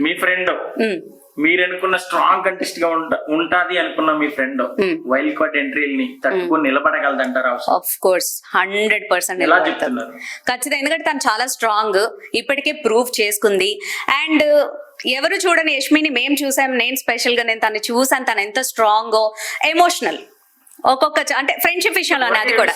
మీ friend. మీరు అనుకున్న strong కంటెస్ట్గా ఉంట- ఉంటాది అనుకున్న మీ ఫ్రెండ్. వైల్డ్ కార్డ్ ఎంట్రీని తట్టుకొని నిలబడగలదంటారా ఆఫ్ కోర్స్ హండ్రెడ్ పర్సెంట్ ఎలా చెప్తున్నారు? ఖచ్చితంగా ఎందుకంటే తను చాలా స్ట్రాంగ్ ఇప్పటికే ప్రూవ్ చేసుకుంది. అండ్ ఎవరు చూడని యష్మిని మేము చూసాం. నేను స్పెషల్గా నేను తను చూసాను. తను ఎంత స్ట్రాంగ్ ఎమోషనల్ ఒక్కొక్క అంటే ఫ్రెండ్షిప్ విషయంలోనే అది కూడా.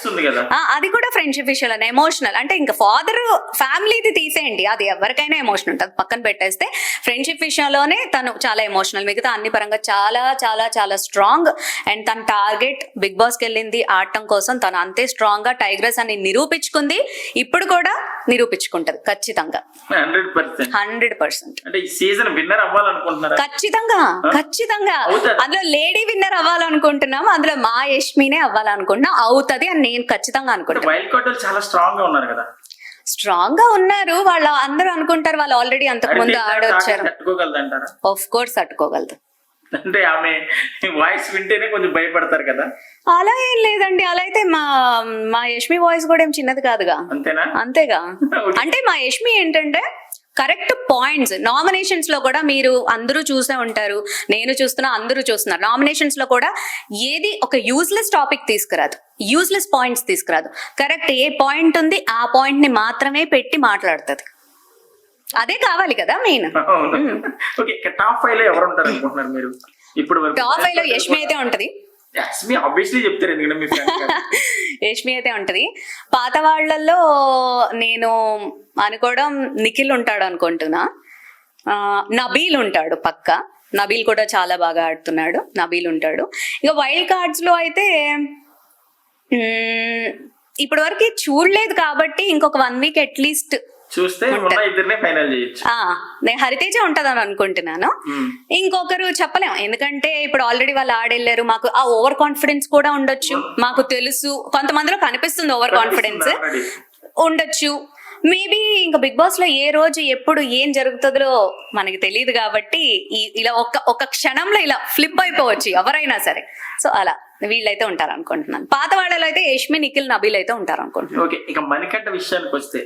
అది కూడా ఫ్రెండ్షిప్ విషయంలోనే ఎమోషనల్ అంటే ఇంకా ఫాదర్ ఫ్యామిలీది తీసేయండి. అది ఎవరికైనా ఎమోషన్ ఉంటుంది. పక్కన పెట్టేస్తే ఫ్రెండ్షిప్ విషయంలోనే తను చాలా ఎమోషనల్ మిగతా అన్ని పరంగా చాలా చాలా చాలా స్ట్రాంగ్ అండ్ తన టార్గెట్ బిగ్ బాస్కి వెళ్ళింది ఆడటం కోసం తను అంతే స్ట్రాంగ్గా టైగ్రెస్ అని నిరూపించుకుంది. ఇప్పుడు కూడా నిరూపించుకుంటది ఖచ్చితంగా. Hundred percent. ఖచ్చితంగా ఖచ్చితంగా. అందులో లేడీ విన్నర్ అవ్వాలనుకుంటున్నాం. అందులో మా యష్మినే అవ్వాలనుకుంటున్నాం అవుతది అని నేను ఖచ్చితంగా అనుకుంటున్నాను వైల్డ్ కార్డ్ వాళ్ళు చాలా స్ట్రాంగ్గా ఉన్నారు కదా. స్ట్రాంగ్గా ఉన్నారు. వాళ్ళు అందరూ అనుకుంటారు వాళ్ళు ఆల్రెడీ అంతకు ముందు ఆడొచ్చారు. ఆఫ్ కోర్స్ తట్టుకోగలదు అంటే ఆమె వాయిస్ వింటేనే కొంచెం భయపడతారు కదా. అలా ఏం లేదండి. అలా అయితే మా మా యష్మి వాయిస్ కూడా ఏం చిన్నది కాదుగా. అంతేనా? అంతేగా. అంటే మా యష్మి ఏంటంటే కరెక్ట్ పాయింట్స్. నామినేషన్స్లో కూడా మీరు అందరూ చూసే ఉంటారు. నేను చూస్తున్నా అందరూ చూస్తున్నారు. నామినేషన్స్లో కూడా ఏది ఒక యూజ్లెస్ టాపిక్ తీసుకురాదు. యూజ్లెస్ పాయింట్స్ తీసుకురాదు. కరెక్ట్ ఏ పాయింట్ ఉంది ఆ పాయింట్ని మాత్రమే పెట్టి మాట్లాడుతుంది. అదే కావాలి కదా మెయిన్ టాప్ ఫైవ్లో ఎవరు ఉంటారు అనుకుంటున్నారు మీరు? ఇప్పుడు టాప్ ఫైవ్లో యష్మి అయితే ఉంటది. యష్మి ఆబ్వియస్లీ చెప్తారు ఎందుకంటే రేష్మి అయితే ఉంటది. పాత వాళ్ళల్లో నేను అనుకోవడం నిఖిల్ ఉంటాడు అనుకుంటున్నా. నబీల్ ఉంటాడు పక్క. నబీల్ కూడా చాలా బాగా ఆడుతున్నాడు. నబీల్ ఉంటాడు. ఇక వైల్డ్ కార్డ్స్లో అయితే ఇప్పటి వరకు చూడలేదు కాబట్టి ఇంకొక వన్ వీక్ అట్లీస్ట్ చూస్తే ఉన్న ఇద్దరినే ఫైనల్ చేయొచ్చు. నేను హరితేజ ఉంటదని అనుకుంటున్నాను. ఇంకొకరు చెప్పలేం ఎందుకంటే ఇప్పుడు ఆల్రెడీ వాళ్ళు ఆడెళ్ళారు. మాకు ఆ ఓవర్ కాన్ఫిడెన్స్ కూడా ఉండొచ్చు. మాకు తెలుసు. కొంతమందిలో కనిపిస్తుంది ఓవర్ కాన్ఫిడెన్స్. ఉండొచ్చు. మేబీ ఇంకా బిగ్ బాస్లో ఏ రోజు ఎప్పుడు ఏం జరుగుతుందో మనకి తెలియదు కాబట్టి ఇలా ఒక ఒక క్షణంలో ఇలా ఫ్లిప్ అయిపోవచ్చు ఎవరైనా సరే. సో అలా వీళ్ళైతే ఉంటారు అనుకుంటున్నాను పాత వాళ్ళలో అయితే యష్మి నిఖిల్ నబీల్ అయితే ఉంటారు అనుకుంటున్నాను ఓకే ఇక విషయానికి వస్తే.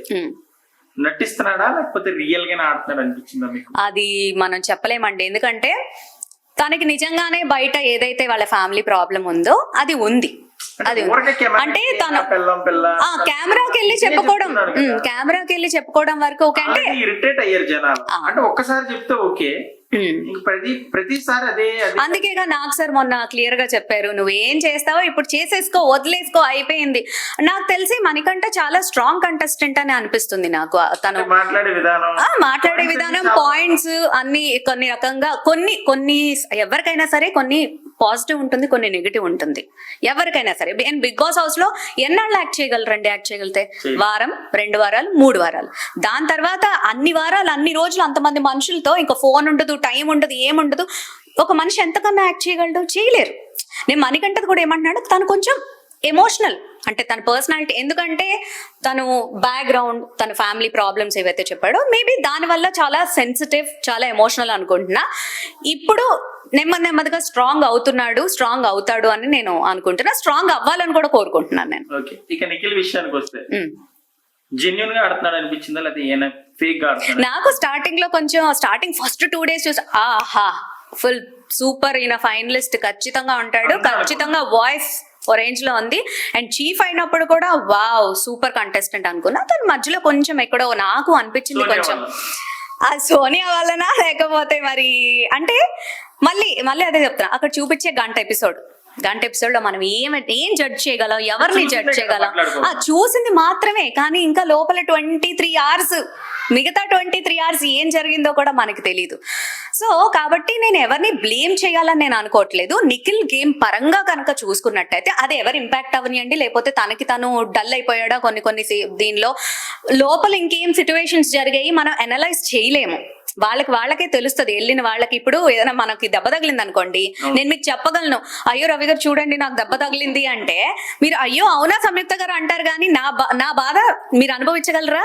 నటిస్తున్నాడా లేకపోతే రియల్ గానే ఆడుతున్నాడు అనిపించిందా మీకు? అది మనం చెప్పలేమండి. ఎందుకంటే తనకి నిజంగానే బయట ఏదైతే వాళ్ళ ఫ్యామిలీ ప్రాబ్లం ఉందో అది ఉంది. అది అంటే తను కెమెరాకి వెళ్ళి చెప్పుకోవడం. కెమెరాకి వెళ్ళి చెప్పుకోవడం వరకు ఓకే అంటే ఇరిటేట్ అయ్యారు జనాలు. అంటే ఒక్కసారి చెప్తే ఓకే. ప్రతిసారి అదే అందుకేగా నాకు సార్ మొన్న క్లియర్గా చెప్పారు నువ్వు ఏం చేస్తావో ఇప్పుడు చేసేసుకో వదిలేసుకో అయిపోయింది. నాకు తెలిసి మనకంటే చాలా స్ట్రాంగ్ కంటెస్టెంట్ అని అనిపిస్తుంది నాకు తను మాట్లాడే విధానం. మాట్లాడే విధానం పాయింట్స్ అన్ని కొన్ని రకంగా కొన్ని కొన్ని ఎవరికైనా సరే కొన్ని పాజిటివ్ ఉంటుంది కొన్ని నెగిటివ్ ఉంటుంది. ఎవరికైనా సరే నేను బిగ్ బాస్ హౌస్లో ఎన్నాళ్ళు యాక్ట్ చేయగలరండి? యాక్ట్ చేయగలిగితే చేయలేరు. వారం రెండు వారాలు మూడు వారాలు. దాని తర్వాత అన్ని వారాలు అన్ని రోజులు అంతమంది మనుషులతో ఇంకా ఫోన్ ఉండదు టైం ఉండదు ఏముండదు ఒక మనిషి ఎంతకన్నా యాక్ట్ చేయగలడు చేయలేరు. నేను మణికంఠది కూడా ఏమంటున్నాడు తను కొంచెం ఎమోషనల్ అంటే తన పర్సనాలిటీ ఎందుకంటే తను బ్యాక్గ్రౌండ్ తన ఫ్యామిలీ ప్రాబ్లమ్స్ ఏవైతే చెప్పాడో మేబీ దానివల్ల చాలా సెన్సిటివ్ చాలా ఎమోషనల్ అనుకుంటున్నా. ఇప్పుడు నెమ్మది నెమ్మదిగా స్ట్రాంగ్ అవుతున్నాడు స్ట్రాంగ్ అవుతాడు అని నేను అనుకుంటున్నా. స్ట్రాంగ్ అవ్వాలని కూడా కోరుకుంటున్నాను నేను. ఓకే ఇక నిఖిల్ విషయానికి వస్తే. జెన్యున్గా ఆడుతున్నాడు అనిపించిందా? ఈయన ఫేక్గా నాకు స్టార్టింగ్లో కొంచెం స్టార్టింగ్ ఫస్ట్ టూ డేస్ చూసి ఆహా ఫుల్ సూపర్ ఈయన ఫైనలిస్ట్ ఖచ్చితంగా ఉంటాడు. ఖచ్చితంగా వాయిస్ రేంజ్లో ఉంది. అండ్ చీఫ్ అయినప్పుడు కూడా వావ్ సూపర్ కంటెస్టెంట్ అనుకున్నా. తను మధ్యలో కొంచెం ఎక్కడో నాకు అనిపించింది కొంచెం. ఆ సోనియా వల్లనా లేకపోతే మరి అంటే మళ్ళీ మళ్ళీ అదే చెప్తున్నా. అక్కడ చూపించే గంట ఎపిసోడ్. గంట ఎపిసోడ్లో మనం ఏం ఏం జడ్జ్ చేయగలం? ఎవరిని జడ్జ్ చేయగలం. ఆ చూసింది మాత్రమే కానీ ఇంకా లోపల ట్వంటీ త్రీ అవర్స్ మిగతా ట్వంటీ త్రీ అవర్స్ ఏం జరిగిందో కూడా మనకి తెలియదు సో కాబట్టి నేను ఎవరిని బ్లేమ్ చేయాలని నేను అనుకోవట్లేదు. నిఖిల్ గేమ్ పరంగా కనుక చూసుకున్నట్టయితే అది ఎవరు ఇంపాక్ట్ అవనియండి? లేకపోతే తనకి తను డల్ అయిపోయాడా? కొన్ని కొన్ని దీనిలో లోపల ఇంకేం సిచ్యువేషన్స్ జరిగాయి? మనం అనలైజ్ చేయలేము. వాళ్ళకి వాళ్ళకే తెలుస్తుంది. వెళ్ళిన వాళ్ళకి ఇప్పుడు ఏదైనా మనకి దెబ్బ తగిలింది అనుకోండి నేను మీకు చెప్పగలను అయ్యో రవి గారు చూడండి నాకు దెబ్బ తగిలింది అంటే మీరు అయ్యో అవునా సంయుక్త గారు అంటారు కానీ నా బా- నా బాధ మీరు అనుభవించగలరా?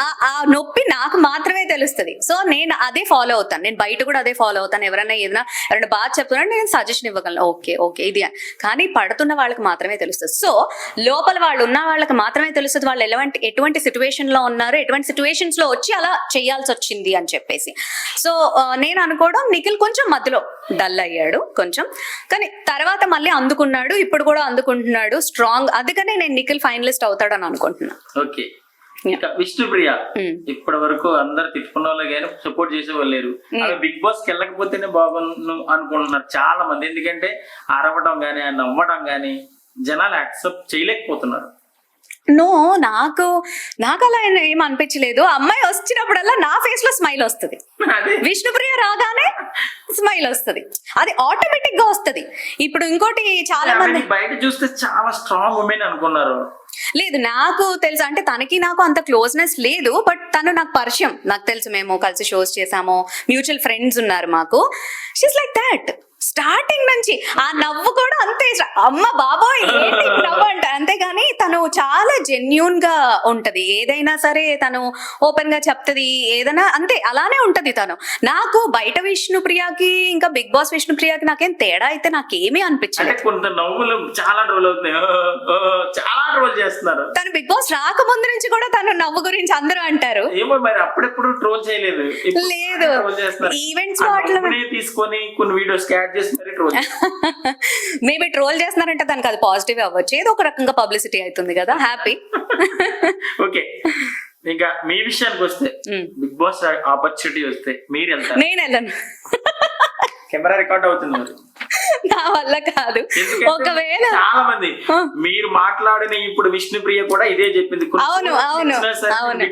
ఆ నొప్పి నాకు మాత్రమే తెలుస్తుంది. సో నేను అదే ఫాలో అవుతాను. నేను బయట కూడా అదే ఫాలో అవుతాను. ఎవరైనా ఏదైనా ఎవరైనా బాగా చెప్తున్నా నేను సజెషన్ ఇవ్వగలను. ఓకే ఓకే ఇది. కానీ పడుతున్న వాళ్ళకి మాత్రమే తెలుస్తుంది. సో లోపల వాళ్ళు ఉన్న వాళ్ళకి మాత్రమే తెలుస్తుంది. వాళ్ళు ఎలాంటి ఎటువంటి సిచ్యువేషన్లో ఉన్నారు ఎటువంటి సిచ్యువేషన్స్లో వచ్చి అలా చేయాల్సి వచ్చింది అని చెప్పేసి. సో నేను అనుకోవడం నిఖిల్ కొంచెం మధ్యలో డల్ అయ్యాడు కొంచెం. కానీ తర్వాత మళ్ళీ అందుకున్నాడు ఇప్పుడు కూడా అందుకుంటున్నాడు స్ట్రాంగ్ అందుకనే నేను నిఖిల్ ఫైనలిస్ట్ అవుతాడని అనుకుంటున్నా. ఓకే. ఇంకా విష్ణుప్రియ Mm. ఇప్పటి వరకు అందరు తిట్టుకున్న వాళ్ళు కానీ సపోర్ట్ చేసే వాళ్ళు లేరు. Mm. ఆమె బిగ్ బాస్కి వెళ్ళకపోతేనే బాగుండు అనుకుంటున్నారు చాలా మంది. ఎందుకంటే అరవడం గానీ నవ్వడం గానీ జనాలు యాక్సెప్ట్ చేయలేకపోతున్నారు. నో నాకు నాకు అలా ఏం- అనిపించలేదు. అమ్మాయి వచ్చినప్పుడల్లా నా ఫేస్లో స్మైల్ వస్తుంది. విష్ణుప్రియ రాగానే స్మైల్ వస్తుంది. అది ఆటోమేటిక్గా వస్తుంది. ఇప్పుడు ఇంకోటి చాలా మంది బయట చూస్తే చాలా స్ట్రాంగ్ ఉమెన్ అనుకున్నారు. లేదు నాకు తెలుసు. అంటే తనకి నాకు అంత క్లోజ్నెస్ లేదు బట్ తను నాకు పరిచయం. నాకు తెలుసు మేము కలిసి షోస్ చేసాము. మ్యూచువల్ ఫ్రెండ్స్ ఉన్నారు మాకు. షీస్ లైక్ దాట్ స్టార్టింగ్ నుంచి ఆ నవ్వు కూడా అంతే. అమ్మ బాబోయ్ నవ్వు అంట? అంతేగాని తను చాలా జెన్యున్గా ఉంటది. ఏదైనా సరే తను ఓపెన్గా చెప్తది. ఏదైనా అంతే అలానే ఉంటది తను. నాకు బయట విష్ణుప్రియకి ఇంకా బిగ్ బాస్ విష్ణుప్రియకి నాకేం తేడా అయితే నాకేమీ అనిపించలేదు. కొంత నవ్వులు చాలా రోజులు అవుతున్నాయి. చాలా రోజులు చేస్తున్నారు. తను బిగ్ బాస్ రాకముందు నుంచి కూడా తను నవ్వు గురించి అందరూ అంటారు. ఏమో మరి అప్పుడెప్పుడు ట్రోల్ చేయలేదు. లేదు. ఈవెంట్స్ తీసుకొని కొన్ని వీడియోస్ చేసి మరి ట్రోల్ మేబీ ట్రోల్ చేస్తున్నారంటే దానికి అది పాజిటివ్ అవ్వచ్చు. ఏదో ఒక రకంగా పబ్లిసిటీ అవుతుంది కదా హ్యాపీ ఓకే ఇంకా మీ విషయానికి వస్తే బిగ్ బాస్ ఆపర్చునిటీ వస్తే మీరు వెళ్తారు? నేను వెళ్ళను. కెమెరా రికార్డ్ అవుతుంది మరి. నా వల్ల కాదు. ఒకవేళ చాలా మంది. మీరు మాట్లాడిన ఇప్పుడు విష్ణుప్రియ కూడా ఇదే చెప్పింది. అవును అవును అవును.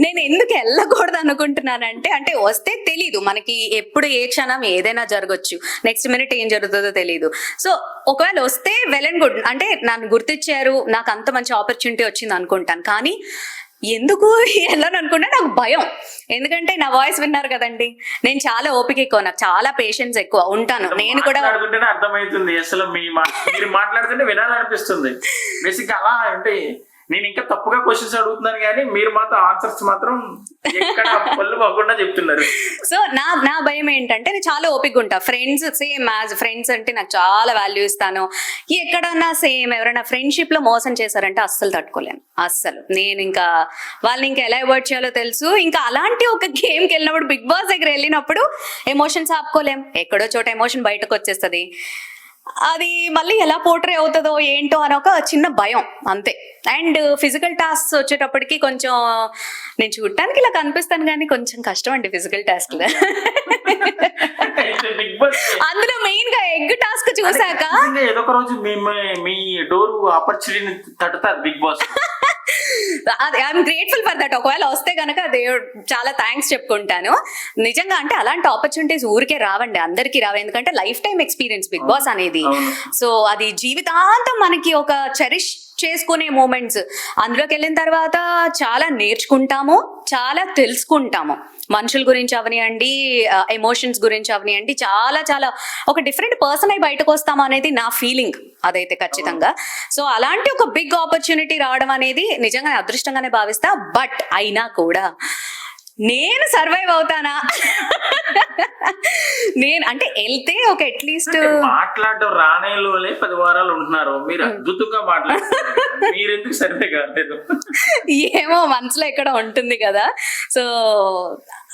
నేను ఎందుకు వెళ్ళకూడదు అనుకుంటున్నానంటే అంటే వస్తే తెలీదు. మనకి ఎప్పుడు ఏ క్షణం ఏదైనా జరగచ్చు. నెక్స్ట్ మినిట్ ఏం జరుగుతుందో తెలీదు. సో ఒకవేళ వస్తే వెల్ అండ్ గుడ్. అంటే నన్ను గుర్తించారు నాకు అంత మంచి ఆపర్చునిటీ వచ్చింది అనుకుంటాను. కానీ ఎందుకు? వెళ్ళను అనుకుంటే నాకు భయం. ఎందుకంటే నా వాయిస్ విన్నారు కదండి. నేను చాలా ఓపిక ఎక్కువ నాకు చాలా పేషెన్స్ ఎక్కువ ఉంటాను. నేను కూడా అర్థమవుతుంది. అసలు మా- మీరు మాట్లాడుతుంటే వినాలనిపిస్తుంది. బేసిక్ అలా అంటే నేను ఇంకా తప్పుగా క్వశ్చన్స్ అడుగుతున్నాను కానీ మీరు మాత్రం ఆన్సర్స్ మాత్రం ఎక్కడ పళ్ళు పోకుండా చెప్తున్నారు. సో నా నా భయం ఏంటంటే నేను చాలా ఓపిక ఉంటా. ఫ్రెండ్స్ సేమ్ యాజ్ ఫ్రెండ్స్ అంటే నాకు చాలా వాల్యూ ఇస్తాను. ఎక్కడన్నా సేమ్ ఎవరైనా ఫ్రెండ్షిప్లో మోసం చేశారంటే అస్సలు తట్టుకోలేను. అస్సలు. నేను ఇంకా వాళ్ళని ఇంకా ఎలా అవాయిడ్ చేయాలో తెలుసు. ఇంకా అలాంటి ఒక గేమ్కి వెళ్ళినప్పుడు బిగ్ బాస్ దగ్గర వెళ్ళినప్పుడు ఎమోషన్స్ ఆపుకోలేం. ఎక్కడో చోట ఎమోషన్ బయటకు వచ్చేస్తుంది. అది మళ్ళీ ఎలా పోర్ట్రే అవుతుందో ఏంటో అని ఒక చిన్న భయం అంతే. అండ్ ఫిజికల్ టాస్క్ వచ్చేటప్పటికి కొంచెం నేను చూడటానికి ఇలా కనిపిస్తాను కానీ కొంచెం కష్టం అండి ఫిజికల్ టాస్క్ అందులో మెయిన్గా ఎగ్ టాస్క్ చూసాక ఏదో ఒక రోజు మీ డోర్ ఆపర్చునిటీని తట్టుతారు Bigg Boss I'm grateful for that ఒకవేళ వస్తే గనక దేవుడు చాలా థ్యాంక్స్ చెప్పుకుంటాను. నిజంగా అంటే అలాంటి ఆపర్చునిటీస్ ఊరికే రావండి అందరికీ రావు. ఎందుకంటే life time experience Bigg Boss అనేది. సో అది జీవితాంతం మనకి ఒక చెరిష్ చేసుకునే మూమెంట్స్ అందులోకి వెళ్ళిన తర్వాత చాలా నేర్చుకుంటాము చాలా తెలుసుకుంటాము. మనుషుల గురించి అవనియండి ఎమోషన్స్ గురించి అవనియండి చాలా చాలా ఒక డిఫరెంట్ పర్సన్ అయి బయటకు వస్తాం అనేది నా ఫీలింగ్ అదైతే ఖచ్చితంగా. సో అలాంటి ఒక బిగ్ ఆపర్చునిటీ రావడం అనేది నిజంగా అదృష్టంగానే భావిస్తా బట్ అయినా కూడా నేను సర్వైవ్ అవుతానా? నేను అంటే వెళ్తే ఒక అట్లీస్ట్ అంటే మాట్లాడడం రానేలోనే పది వారాలు ఉంటున్నారు. మీరు అద్భుతంగా మాట్లాడుతున్నారు. మీరు ఎందుకు సరిగ్గా కాలేదు? ఏమో మనసులో ఎక్కడ ఉంటుంది కదా. సో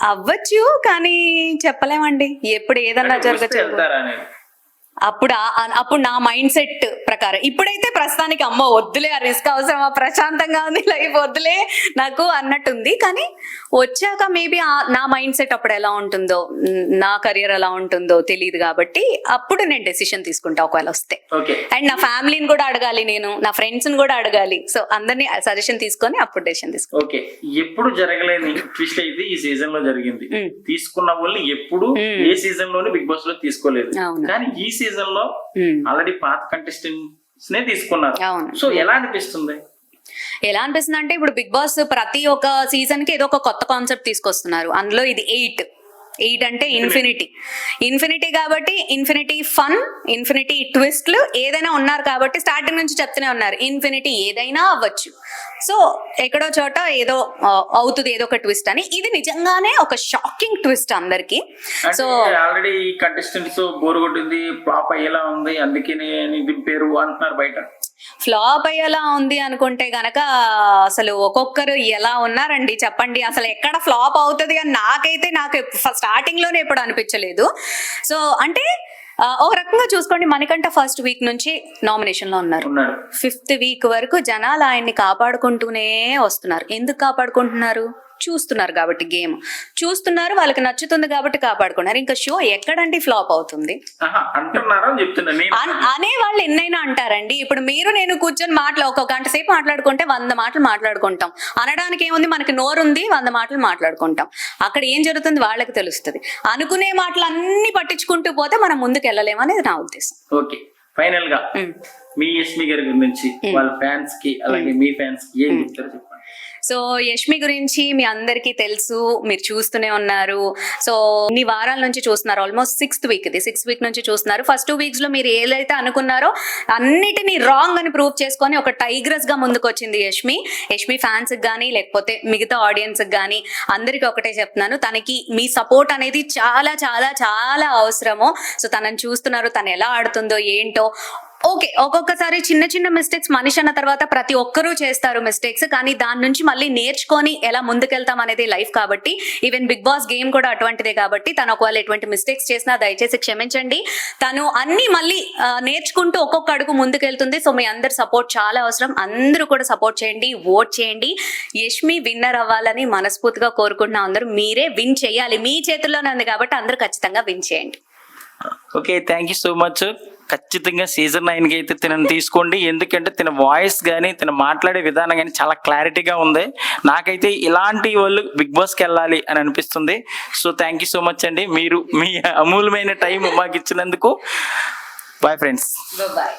అవ్వచ్చు కానీ చెప్పలేమండి. ఎప్పుడు ఏదన్నా జరగచ్చు. అప్పుడు అప్పుడు నా మైండ్ సెట్ ప్రకారం. ఇప్పుడైతే ప్రస్తుతానికి అమ్మ వద్దులే ఆ రిస్క్ అవసరమా ప్రశాంతంగా ఉంది లైఫ్ వద్దులే నాకు అన్నట్టుంది. కానీ వచ్చాక మేబీ నా మైండ్ సెట్ అప్పుడు ఎలా ఉంటుందో న్- కెరియర్ ఎలా ఉంటుందో తెలియదు కాబట్టి అప్పుడు నేను డెసిషన్ తీసుకుంటా ఒకవేళ వస్తే. అండ్ నా ఫ్యామిలీని కూడా అడగాలి నేను నా ఫ్రెండ్స్ని కూడా అడగాలి. సో అందరినీ సజెషన్ తీసుకొని అప్పుడు డెసిషన్ తీసుకో ఓకే. ఎప్పుడు జరగలేని ట్విస్ట్ అయితే ఈ సీజన్లో జరిగింది. తీసుకున్న వాళ్ళు ఎప్పుడు. ఏ సీజన్లోని బిగ్ బాస్లో తీసుకోలేదు. కానీ ఈ సీజన్ లో మ్. ఆల్రెడీ పాత కంటెస్టెంట్స్ నే తీసుకున్నారు. సో ఎలా అనిపిస్తుంది ఎలా అనిపిస్తుంది అంటే ఇప్పుడు బిగ్ బాస్ ప్రతి ఒక్క సీజన్కి ఏదో ఒక కొత్త కాన్సెప్ట్ తీసుకొస్తున్నారు అందులో ఇది ఎయిట్ ఎయిట్ అంటే ఇన్ఫినిటీ. ఇన్ఫినిటీ కాబట్టి ఇన్ఫినిటీ ఫన్ ఇన్ఫినిటీ ట్విస్ట్లు ఏదైనా ఉన్నారు కాబట్టి స్టార్టింగ్ నుంచి చెప్తూనే ఉన్నారు. ఇన్ఫినిటీ ఏదైనా అవ్వచ్చు. సో ఎక్కడో చోట ఏదో అవుతుంది ఏదో ఒక ట్విస్ట్ అని. ఇది నిజంగానే ఒక షాకింగ్ ట్విస్ట్ అందరికి. సో ఆల్రెడీ కంటెస్టెంట్స్ బోర్ కొట్టింది పాప ఎలా ఉంది. అందుకే దింపారు అంటున్నారు బయట. ఫ్లాప్ అయ్యేలా ఉంది అనుకుంటే గనక అసలు ఒక్కొక్కరు ఎలా ఉన్నారండి? చెప్పండి. అసలు ఎక్కడ ఫ్లాప్ అవుతుంది అని నాకైతే నాకు స్టార్టింగ్లోనే ఎప్పుడు అనిపించలేదు. సో అంటే ఒక రకంగా చూసుకోండి. మనకంట ఫస్ట్ వీక్ నుంచి నామినేషన్లో ఉన్నారు. ఫిఫ్త్ వీక్ వరకు జనాలు ఆయన్ని కాపాడుకుంటూనే వస్తున్నారు. ఎందుకు కాపాడుకుంటున్నారు? చూస్తున్నారు కాబట్టి గేమ్. చూస్తున్నారు వాళ్ళకి నచ్చుతుంది కాబట్టి కాపాడుకున్నారు. ఇంకా షో ఎక్కడండి ఫ్లాప్ అవుతుంది? అని వాళ్ళు ఎన్నైనా అంటారండి. ఇప్పుడు మీరు నేను కూర్చొని మాట్లా ఒక గంట సేపు మాట్లాడుకుంటే వంద మాటలు మాట్లాడుకుంటాం. అనడానికి ఏముంది? మనకి నోరు ఉంది వంద మాటలు మాట్లాడుకుంటాం. అక్కడ ఏం జరుగుతుంది? వాళ్ళకి తెలుస్తుంది. అనుకునే మాటలు అన్ని పట్టించుకుంటూ పోతే మనం ముందుకు వెళ్ళలేము అనేది నా ఉద్దేశం. ఓకే. ఫైనల్గా. మీ యష్మి గారి గురించి వాళ్ళ ఫ్యాన్స్కి అలాగే మీ ఫ్యాన్స్కి ఏం చెప్తారో సో యష్మి గురించి మీ అందరికీ తెలుసు మీరు చూస్తూనే ఉన్నారు. సో ఇన్ని వారాల నుంచి చూస్తున్నారు ఆల్మోస్ట్ సిక్స్త్ వీక్ ఇది. సిక్స్త్ వీక్ నుంచి చూస్తున్నారు. ఫస్ట్ టూ వీక్స్లో మీరు ఏదైతే అనుకున్నారో అన్నిటినీ రాంగ్ అని ప్రూవ్ చేసుకొని ఒక టైగ్రస్గా ముందుకు వచ్చింది యష్మి యష్మి ఫ్యాన్స్ కానీ లేకపోతే మిగతా ఆడియన్స్ కానీ అందరికీ ఒకటే చెప్తున్నాను. తనకి మీ సపోర్ట్ అనేది చాలా చాలా చాలా అవసరము. సో తనని చూస్తున్నారు తను ఎలా ఆడుతుందో ఏంటో ఓకే ఒక్కొక్కసారి చిన్న చిన్న మిస్టేక్స్ మనిషి అన్న తర్వాత ప్రతి ఒక్కరూ చేస్తారు మిస్టేక్స్ కానీ దాని నుంచి మళ్ళీ నేర్చుకొని ఎలా ముందుకెళ్తాం అనేది లైఫ్ కాబట్టి ఈవెన్ బిగ్ బాస్ గేమ్ కూడా అటువంటిదే కాబట్టి తను ఒకవేళ ఎటువంటి మిస్టేక్స్ చేసినా దయచేసి క్షమించండి. తను అన్ని మళ్ళీ నేర్చుకుంటూ ఒక్కొక్క అడుగు ముందుకెళ్తుంది. సో మీ అందరు సపోర్ట్ చాలా అవసరం. అందరూ కూడా సపోర్ట్ చేయండి ఓట్ చేయండి. యష్మి విన్నర్ అవ్వాలని మనస్ఫూర్తిగా కోరుకుంటున్నాం అందరూ. మీరే విన్ చేయాలి. మీ చేతుల్లోనే ఉంది కాబట్టి అందరూ ఖచ్చితంగా విన్ చేయండి. Okay thank you so much ఖచ్చితంగా సీజన్ నైన్కి అయితే తినని. తీసుకోండి. ఎందుకంటే తిన వాయిస్ కానీ తిన మాట్లాడే విధానం కానీ చాలా క్లారిటీగా ఉంది. నాకైతే ఇలాంటి వాళ్ళు బిగ్ బాస్కి వెళ్ళాలి అని అనిపిస్తుంది. So thank you so much అండి. మీరు మీ అమూల్యమైన టైం మాకు ఇచ్చినందుకు. Bye friends bye